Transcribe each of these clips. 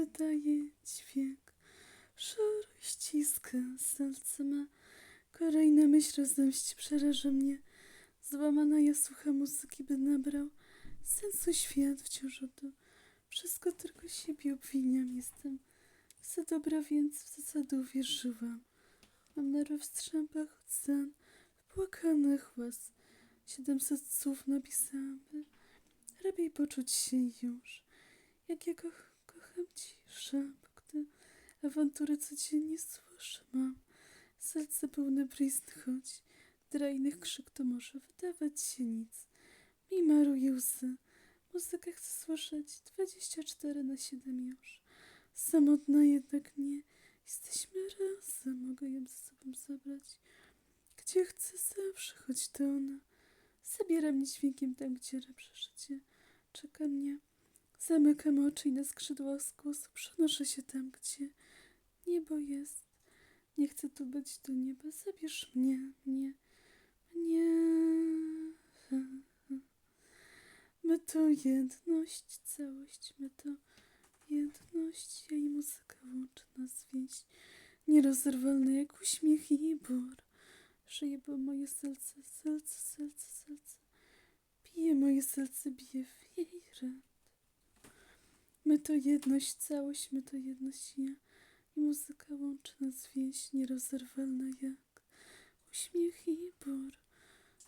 wydaje dźwięk. Szoruj ściska, serce ma. Kolejna myśl o przeraża mnie. Złamana ja słucha muzyki, by nabrał sensu świat wciąż oto. Wszystko tylko siebie obwiniam, jestem za dobra, więc w zasadę uwierzyłam. Mam na rozstrzępach ocean, wpłakanych łez. Siedemset słów napisałam, by lepiej poczuć się już. Jak ja koch kocham ciszę, bo gdy awantury codziennie słyszę mam. Serce pełne blizn, choć drajnych krzyk to może wydawać się nic. Mi maruje łzy, muzykę chcę słyszeć 24 na 7 już. Samotna jednak nie, jesteśmy razem, mogę ją ze sobą zabrać. Gdzie chcę zawsze, choć to ona. Zabiera mnie dźwiękiem tam, gdzie lepsze życie czeka mnie. Zamykam oczy i na skrzydłach głosu przenoszę się tam, gdzie niebo jest. Nie chcę tu być do nieba, zabierz mnie, mnie, mnie. My to jedność, całość, my to jedność, ja i muzyka łączy nas więź. Nierozerwalny jak uśmiech i bór. Żyje, bo moje serce, serce, serce, serce. Bije moje serce, bije w jej rytm. My to jedność, całość, my to jedność ja. I muzyka łączy nas więź nierozerwalna jak uśmiech i bór.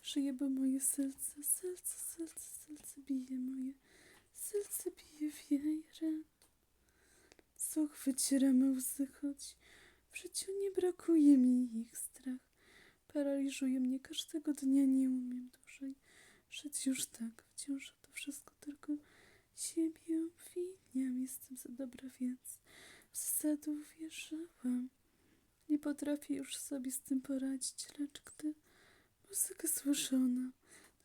Żyje, bo moje serce, serce, serce, serce bije moje. Serce bije w jej rytm. Słuch wycieramy łzy, choć w życiu nie brakuje mi ich strach. Paraliżuje mnie każdego dnia, nie umiem dłużej żyć już tak. Wciąż to wszystko tylko siebie obwiniam. Jestem za dobra, więc w zasadę uwierzyłam. Nie potrafię już sobie z tym poradzić, lecz gdy muzykę słyszona,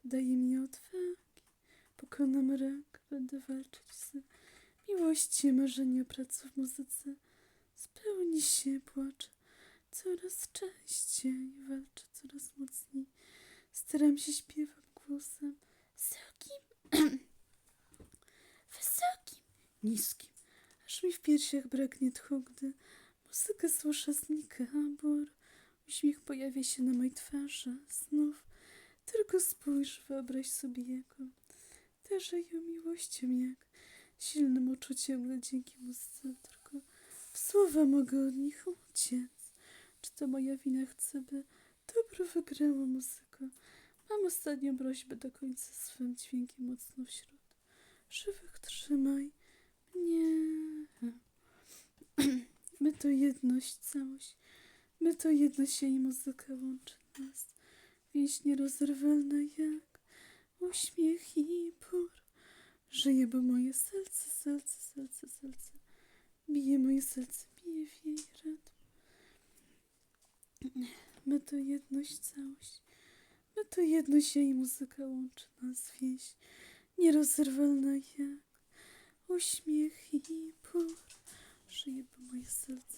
daje mi odwagi. Pokonam rak, będę walczyć z miłością, marzenie o pracy w muzyce. Spełni się, płaczę coraz częściej, walczę coraz mocniej. Staram się śpiewam niskim, aż mi w piersiach braknie tchu, gdy muzykę słyszę znika, bór. Uśmiech pojawia się na mojej twarzy. Znów tylko spójrz, wyobraź sobie jego. Darzę ją miłością jak silnym uczuciem, gdy dzięki muzyce tylko w słowa mogę od nich uciec. Czy to moja wina chce, by dobro wygrało muzyka? Mam ostatnią prośbę do końca swym dźwiękiem mocno wśród żywych trzymaj mnie. My to jedność, całość. My to jedność, ja i muzyka łączy nas. Więź nierozerwalna jak uśmiech i pór. Żyje, bo moje serce, serce, serce, serce. Bije moje serce, bije w jej. My to jedność, całość. My to jedność, ja i muzyka łączy nas więź. Nierozerwalna jak uśmiech i pór. Żyje, bo moje serce,